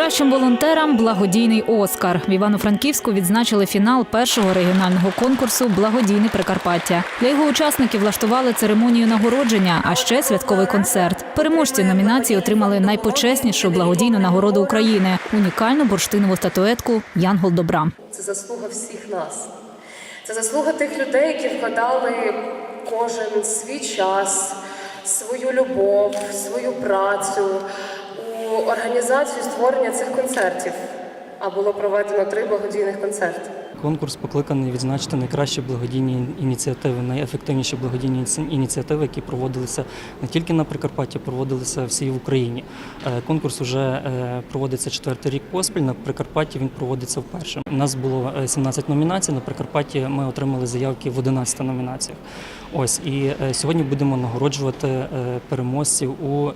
Кращим волонтерам благодійний Оскар. В Івано-Франківську відзначили фінал першого регіонального конкурсу Благодійне Прикарпаття. Для його учасників влаштували церемонію нагородження, а ще святковий концерт. Переможці номінації отримали найпочеснішу благодійну нагороду України унікальну бурштинову статуетку Янгол добра. Це заслуга всіх нас. Це заслуга тих людей, які вкладали кожен свій час, свою любов, свою працю організацію створення цих концертів. А було проведено три благодійних концерти. Конкурс покликаний відзначити найкращі благодійні ініціативи, найефективніші благодійні ініціативи, які проводилися не тільки на Прикарпатті, проводилися всій в Україні. Е, Конкурс вже проводиться четвертий рік поспіль. На Прикарпатті він проводиться вперше. У нас було е, 17 номінацій. На Прикарпатті ми отримали заявки в 11 номінаціях. Ось і е, сьогодні будемо нагороджувати е, переможців у е,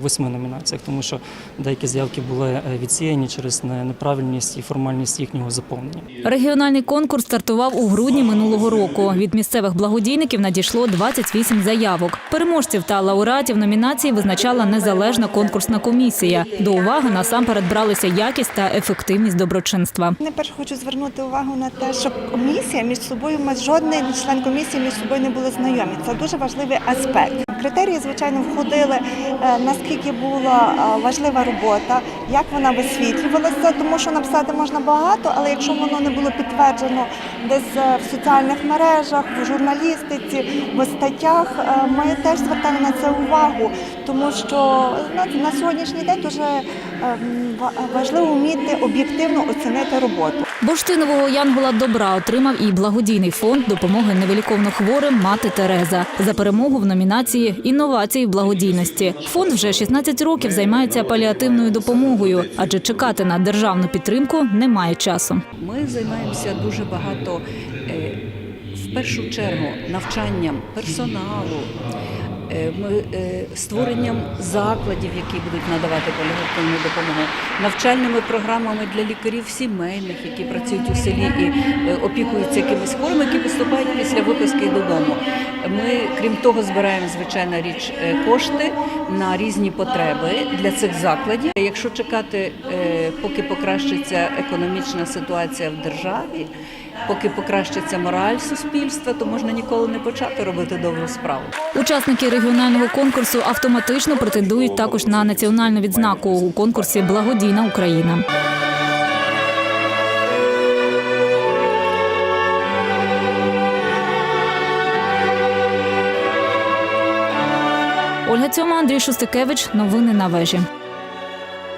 восьми номінаціях, тому що деякі заявки були е, відсіяні через неправильність і формальність їхнього заповнення. Регіональний конкурс стартував у грудні минулого року. Від місцевих благодійників надійшло 28 заявок. Переможців та лауреатів номінації визначала незалежна конкурсна комісія. До уваги насамперед бралися якість та ефективність доброчинства. Найперше хочу звернути увагу на те, що комісія між собою, жодний член комісії між собою не були знайомі. Це дуже важливий аспект. Критерії, звичайно, входили е, наскільки була е, важлива робота, як вона висвітлювалася, тому що написати можна багато, але якщо воно не було підтверджено десь е, в соціальних мережах, в журналістиці, в статтях, ми теж звертали на це увагу, тому що на сьогоднішній день дуже важливо вміти об'єктивно оцінити роботу. Бурштинового Янгола добра отримав і благодійний фонд допомоги невиліковно хворим мати Тереза за перемогу в номінації Інновації в благодійності. Фонд вже 16 років займається паліативною допомогою, адже чекати на державну підтримку немає часу. Ми займаємося дуже багато е, в першу чергу навчанням персоналу. Е, Ми е, створенням закладів, які будуть надавати паліативну допомогу, навчальними програмами для лікарів сімейних, які працюють у селі і е, опікуються якимись хворими, які поступають після виписки додому. Ми, крім того, збираємо звичайна річ кошти на різні потреби для цих закладів. Якщо чекати, поки покращиться економічна ситуація в державі, поки покращиться мораль суспільства, то можна ніколи не почати робити добру справу. Учасники регіонального конкурсу автоматично претендують також на національну відзнаку у конкурсі Благодійна Україна. Ольга Цьома, Андрій Шустикевич. Новини на вежі.